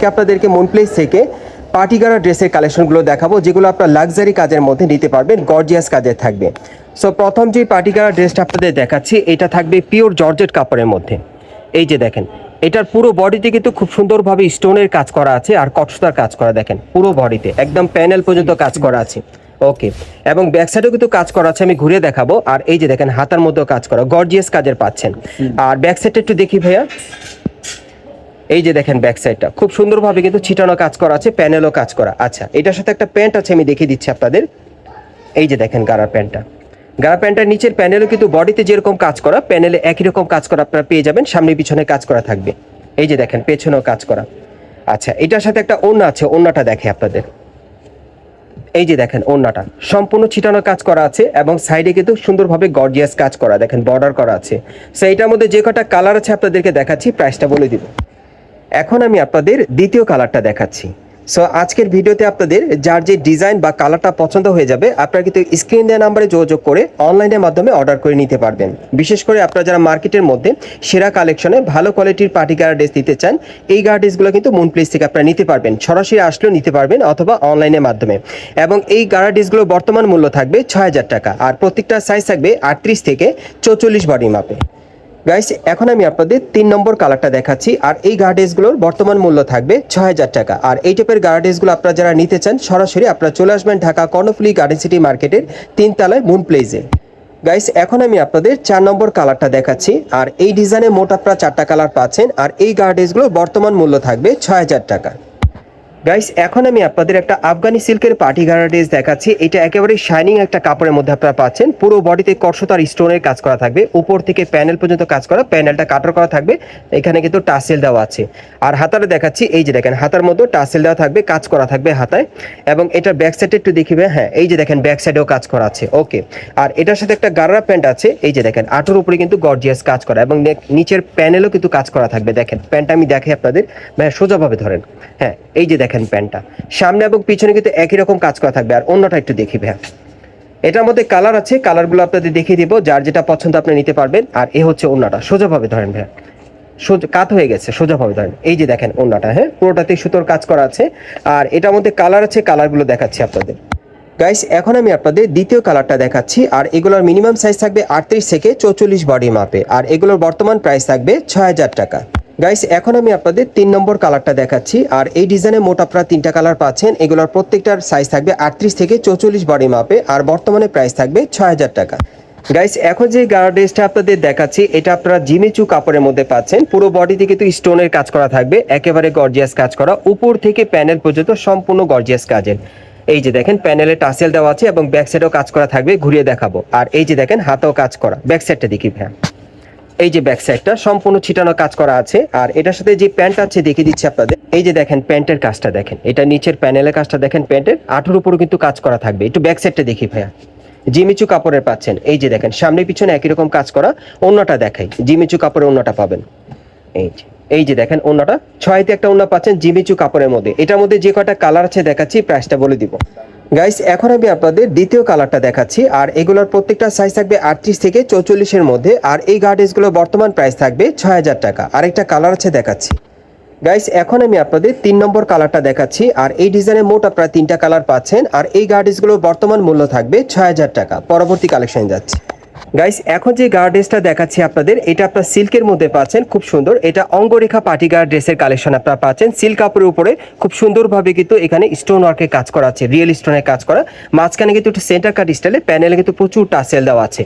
আজকে আপনাদেরকে মন প্লেস থেকে পার্টিগারা ড্রেসের কালেকশনগুলো দেখাবো যেগুলো আপনার লাক্সারি কাজের মধ্যে নিতে পারবেন গর্জিয়াস কাজের থাকবে। সো প্রথম যে পার্টিগারা ড্রেসটা আপনাদের দেখাচ্ছি এটা থাকবে পিওর জর্জেট কাপড়ের মধ্যে। এই যে দেখেন এটার পুরো বডিতে কিন্তু খুব সুন্দরভাবে স্টোনের কাজ করা আছে আর কটসতার কাজ করা দেখেন পুরো বডিতে একদম প্যানেল পর্যন্ত কাজ করা আছে। ওকে এবং ব্যাক সাইডেও কিন্তু কাজ করা আছে আমি ঘুরে দেখাবো। আর এই যে দেখেন হাতার মধ্যেও কাজ করা গর্জিয়াস কাজের পাচ্ছেন। আর ব্যাক সাইডটা একটু দেখি ভাইয়া। এই যে দেখেন ব্যাক সাইডটা খুব সুন্দরভাবে কিন্তু ছিটানো কাজ করা আছে প্যানেলও কাজ করা। আচ্ছা এটার সাথে একটা প্যান্ট আছে, আমি দেখিয়ে দিচ্ছি আপনাদের। এই যে দেখেন গাড়ার প্যান্টটা গাড়া প্যান্টটার নিচের প্যানেলও কিন্তু বডিতে যেরকম কাজ করা প্যানেলে একই রকম কাজ করা আপনারা পেয়ে যাবেন, সামনে পিছনে কাজ করা থাকবে। এই যে দেখেন, পেছনেও কাজ করা। আচ্ছা এটার সাথে একটা ওন্না আছে ওন্নাটা দেখে আপনাদের। এই যে দেখেন ওন্নাটা সম্পূর্ণ ছিটানো কাজ করা আছে এবং সাইডে কিন্তু সুন্দরভাবে গর্জিয়াস কাজ করা, দেখেন বর্ডার করা আছে। সো এটার মধ্যে যে কটা কালার আছে আপনাদেরকে দেখাচ্ছি প্রাইসটা বলে দিব। এখন আমি আপনাদের দ্বিতীয় কালারটা দেখাচ্ছি। সো আজকের ভিডিওতে আপনাদের যার যে ডিজাইন বা কালারটা পছন্দ হয়ে যাবে, আপনারা কিন্তু স্ক্রিন দেওয়া নাম্বারে যোগাযোগ করে অনলাইনের মাধ্যমে অর্ডার করে নিতে পারবেন। বিশেষ করে আপনারা যারা মার্কেটের মধ্যে সেরা কালেকশনে ভালো কোয়ালিটির পার্টি গার্ড ড্রেস দিতে চান, এই গার্ড ড্রেসগুলো কিন্তু মুন প্লেস থেকে আপনারা নিতে পারবেন। সরাসরি আসলেও নিতে পারবেন অথবা অনলাইনের মাধ্যমে। এবং এই গার্ড ড্রেসগুলোর বর্তমান মূল্য থাকবে ছয় হাজার টাকা। আর প্রত্যেকটা সাইজ থাকবে আটত্রিশ থেকে চৌচল্লিশ বডি মাপে গাইস এখন আমি আপনাদের তিন নম্বর কালারটা দেখাচ্ছি, আর এই গার্ডেসগুলোর বর্তমান মূল্য থাকবে ছয় হাজার টাকা। আর এই টাইপের গার্ডেসগুলো আপনারা যারা নিতে চান, সরাসরি আপনারা চলে আসবেন ঢাকা কর্ণফুলি গার্ডেন সিটি মার্কেটের তিনতলায় মুন প্লেসে গাইস এখন আমি আপনাদের চার নম্বর কালারটা দেখাচ্ছি, আর এই ডিজাইনে মোট আপনারা চারটা কালার পাচ্ছেন, আর এই গার্ডেসগুলোর বর্তমান মূল্য থাকবে ছয় হাজার টাকা। গাইস এখন আমি আপনাদের একটা আফগানি সিল্কের পার্টি গার্ডেস দেখাচ্ছি। এটা একেবারে শাইনিং একটা কাপড়ের মধ্যে আপনারা পাচ্ছেন। পুরো বডিতে কর্ষতার স্টোনের কাজ করা থাকবে। উপর থেকে প্যানেল পর্যন্ত কাজ করা প্যানেলটা কাটার করা থাকবে। এখানে কিন্তু টাসেল দেওয়া আছে। আর হাতারে দেখাচ্ছি, এই যে দেখেন, হাতার মধ্যে টাসেল দেওয়া থাকবে, কাজ করা থাকবে হাতায়। এবং এটা ব্যাক সাইডে একটু দেখিবে হ্যাঁ এই যে দেখেন ব্যাক সাইডেও কাজ করা আছে। ওকে আর এটার সাথে একটা গাররা প্যান্ট আছে, এই যে দেখেন আটোর উপরে কিন্তু গর্জিয়াস কাজ করা। এবং নিচের প্যানেলও কিন্তু কাজ করা থাকবে, দেখেন। প্যান্টটা আমি দেখাই আপনাদের। সোজাভাবে ধরেন। হ্যাঁ এই যে দেখেন। প্যান্টটা। সামনে এবং পিছনে কিন্তু একই রকম কাজ করা থাকবে, আর অন্যটা একটু দেখি ভাই এটার মধ্যে কালার আছে, কালারগুলো আপনাদের দেখিয়ে দিব, যার যেটা পছন্দ আপনি নিতে পারবেন, আর এ হচ্ছে অন্যটা সোজাভাবে ধরেন ভাই সোজা, কাত হয়ে গেছে, সোজাভাবে ধরেন। এই যে দেখেন অন্যটা হ্যাঁ? পুরোটাতে সুতোর কাজ করা আছে। আর এটার মধ্যে কালার আছে, কালারগুলো দেখাচ্ছি আপনাদের। গাইস এখন আমি আপনাদের দ্বিতীয় কালারটা দেখাচ্ছি, আর এগুলোর মিনিমাম সাইজ থাকবে আটত্রিশ থেকে চৌচল্লিশ বডি মাপে আর এগুলোর বর্তমান প্রাইস থাকবে ছয় হাজার টাকা। গাইস এখন আমি আপনাদের তিন নম্বর কালারটা দেখাচ্ছি। আর এই ডিজাইনে মোট আপনারা তিনটা কালার পাচ্ছেন। এগুলোর প্রত্যেকটার সাইজ থাকবে আটত্রিশ থেকে চৌচল্লিশ বডি মাপে আর বর্তমানে প্রাইস থাকবে ছয় হাজার টাকা। গাইস এখন যে গার্ড ড্রেসটা আপনাদের দেখাচ্ছি, এটা আপনারা জিমিচু কাপড়ের মধ্যে পাচ্ছেন। পুরো বডিতে কিন্তু স্টোনের কাজ করা থাকবে। একেবারে গর্জিয়াস কাজ করা। উপর থেকে প্যানেল পর্যন্ত সম্পূর্ণ গর্জিয়াস কাজের। এই যে দেখেন প্যানেলে টাসেল দেওয়া আছে এবং ব্যাক সাইডেও কাজ করা থাকবে। ঘুরিয়ে দেখাবো। আর এই যে দেখেন, হাতেও কাজ করা। ব্যাক সাইডটা দেখি ভ্যান এই যে ব্যাক সাইডটা সম্পূর্ণ ছিটানো কাজ করা আছে। আর এটার সাথে যে প্যান্ট আছে, দেখিয়ে দিচ্ছি আপনাদের। এই যে দেখেন প্যান্টের কাজটা দেখেন। এটা নিচের প্যানেলের কাজটা দেখেন প্যান্টের আঠুর উপরও কিন্তু কাজ করা থাকবে। একটু ব্যাক সাইডটা দেখি ভাইয়া। জিমিচু কাপড়ের পাচ্ছেন। এই যে দেখেন, সামনে পিছনে একই রকম কাজ করা। অন্যটা দেখাই। জিমিচু কাপড়ের অন্যটা পাবেন। এই যে এই যে দেখেন অন্যটা ছয়তে একটা অন্য পাচ্ছেন জিমিচু কাপড়ের মধ্যে। এটার মধ্যে যে কটা কালার আছে দেখাচ্ছি প্রাইসটা বলে দিব। গাইস এখন আমি আপনাদের দ্বিতীয় কালারটা দেখাচ্ছি, আর এগুলোর প্রত্যেকটা সাইজ থাকবে আটত্রিশ থেকে চৌচল্লিশের মধ্যে, আর এই গার্ডেসগুলো বর্তমান প্রাইস থাকবে ছয় হাজার টাকা। আরেকটা কালার আছে দেখাচ্ছি। গাইস এখন আমি আপনাদের তিন নম্বর কালারটা দেখাচ্ছি, আর এই ডিজাইনে মোট আপনারা তিনটা কালার পাচ্ছেন, আর এই গার্ডেসগুলোর বর্তমান মূল্য থাকবে ছয় হাজার টাকা। পরবর্তী কালেকশন যাচ্ছে। গাইস এখন যে গার্ডেসটা দেখাচ্ছি আপনাদের, এটা আপনার সিল্কের মধ্যে পাচ্ছেন, খুব সুন্দর। এটা অঙ্গরেখা পার্টি গার্ড ড্রেসের কালেকশন আপনারা পাচ্ছেন। সিল্ক কাপড়ের উপরে খুব সুন্দরভাবে কিন্তু এখানে স্টোন ওয়ার্কের কাজ করা আছে রিয়েল স্টোনের কাজ করা। মাঝখানে কিন্তু একটু সেন্টার কাট স্টাইলে প্যানেলে কিন্তু প্রচুর টাসেল দেওয়া আছে।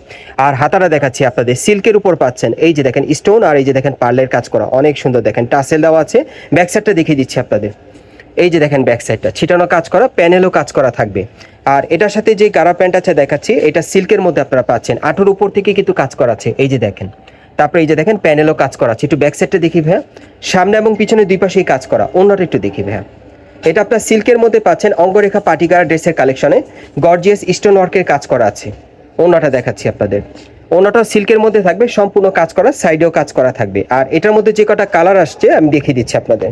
আর হাতাটা দেখাচ্ছি আপনাদের সিল্কের উপর পাচ্ছেন। এই যে দেখেন স্টোন আর এই যে দেখেন পার্লের কাজ করা, অনেক সুন্দর দেখেন টাসেল দেওয়া আছে। ব্যাক সাইডটা দেখিয়ে দিচ্ছি আপনাদের। এই যে দেখেন ব্যাক সাইডটা ছিটানো কাজ করা প্যানেলও কাজ করা থাকবে। আর এটার সাথে যে গারা প্যান্ট আছে দেখাচ্ছি, এটা সিল্কের মধ্যে আপনারা পাচ্ছেন। আঠুর উপর থেকে কিন্তু কাজ করা আছে এই যে দেখেন, তারপরে এই যে দেখেন, প্যানেলও কাজ করা আছে একটু ব্যাক সাইডটা দেখি ভাইয়া। সামনে এবং পিছনে দুই পাশেই কাজ করা। অন্যটা একটু দেখি ভাইয়া। এটা আপনার সিল্কের মধ্যে পাচ্ছেন অঙ্গরেখা পাটিগার ড্রেসের কালেকশনে। গর্জিয়াস স্টোন ওয়ার্কের কাজ করা আছে। অন্যটা দেখাচ্ছি আপনাদের। অন্যটা সিল্কের মধ্যে থাকবে, সম্পূর্ণ কাজ করা সাইডেও কাজ করা থাকবে। আর এটার মধ্যে যে কটা কালার আসছে, আমি দেখিয়ে দিচ্ছি আপনাদের।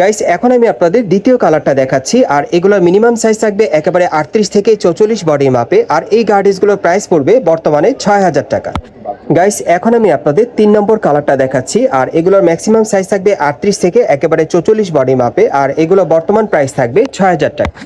গাইস এখন আমি আপনাদের দ্বিতীয় কালারটা দেখাচ্ছি, আর এগুলোর মিনিমাম সাইজ থাকবে একেবারে আটত্রিশ থেকে চৌচল্লিশ বডি মাপে আর এই গার্ডেসগুলোর প্রাইস পড়বে বর্তমানে ছয় হাজার টাকা। গাইস এখন আমি আপনাদের তিন নম্বর কালারটা দেখাচ্ছি, আর এগুলোর ম্যাক্সিমাম সাইজ থাকবে আটত্রিশ থেকে একেবারে চৌচল্লিশ বডি মাপে আর এগুলো বর্তমান প্রাইস থাকবে ছয় হাজার টাকা।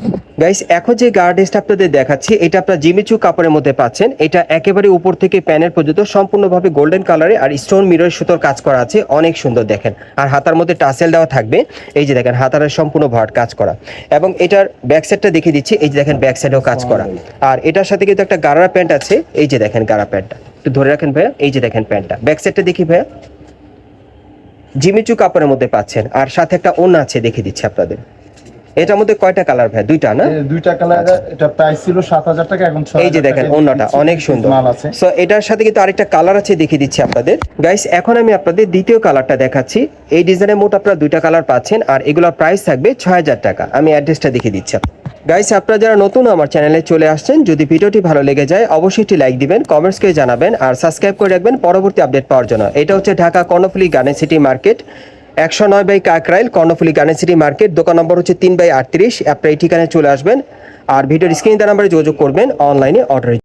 গাইস এখন যে গার্ডেসটা আপনাদের দেখাচ্ছি, এটা আপনার জিমিচু কাপড়ের মধ্যে পাচ্ছেন, এটা একেবারে উপর থেকে প্যানের পর্যন্ত সম্পূর্ণভাবে গোল্ডেন কালারে আর স্টোন মিরর সুতোর কাজ করা আছে, অনেক সুন্দর দেখেন। আর হাতার মধ্যে টাসেল দেওয়া থাকবে এই যে দেখেন হাতারের সম্পূর্ণ ভরাট কাজ করা। এবং এটার ব্যাক সাইডটা দেখিয়ে দিচ্ছি এই যে দেখেন ব্যাক সাইডেও কাজ করা। আর এটার সাথে কিন্তু একটা গাড়া প্যান্ট আছে এই যে দেখেন গাড়া প্যান্টটা একটু ধরে রাখেন ভাইয়া এই যে দেখেন প্যান্টটা ব্যাক সাইডটা দেখি ভাইয়া। জিমিচু কাপড়ের মধ্যে পাচ্ছেন আর সাথে একটা ওনা আছে দেখিয়ে দিচ্ছি আপনাদের। এটার মধ্যে কয়টা কালার ভাই? দুইটা না? এই দুইটা কালার এটা প্রাইস ছিল সাত হাজার টাকা এখন এই যে দেখেন অন্যটা অনেক সুন্দর। মাল আছে। সো এটার সাথে কিন্তু আরেকটা কালার আছে দেখিয়ে দিচ্ছি আপনাদের। গাইস এখন আমি আপনাদের দ্বিতীয় কালারটা দেখাচ্ছি। এই ডিজাইনের মোট আপনারা দুইটা কালার পাচ্ছেন আর এগুলোর প্রাইস থাকবে ছয় হাজার টাকা। আমি অ্যাড্রেসটা দেখিয়ে দিচ্ছি গাইস আপনারা যারা নতুন আমার চ্যানেলে চলে আসছেন যদি ভিডিওটি ভালো লেগে যায় অবশ্যই একটি লাইক দিবেন কমেন্টস করে জানাবেন আর সাবস্ক্রাইব করে রাখবেন পরবর্তী আপডেট পাওয়ার জন্য। এটা হচ্ছে Dhaka Karnaphuli garden city market. একশো নয় by Kakrail, Karnaphuli garden city market, দোকান নম্বর হচ্ছে তিন বাই আটত্রিশ। আপনার এই ঠিকানায় চলে আসবেন আর ভিডিওর স্ক্রিন নাম্বারে যোগাযোগ করবেন, অনলাইনে অর্ডার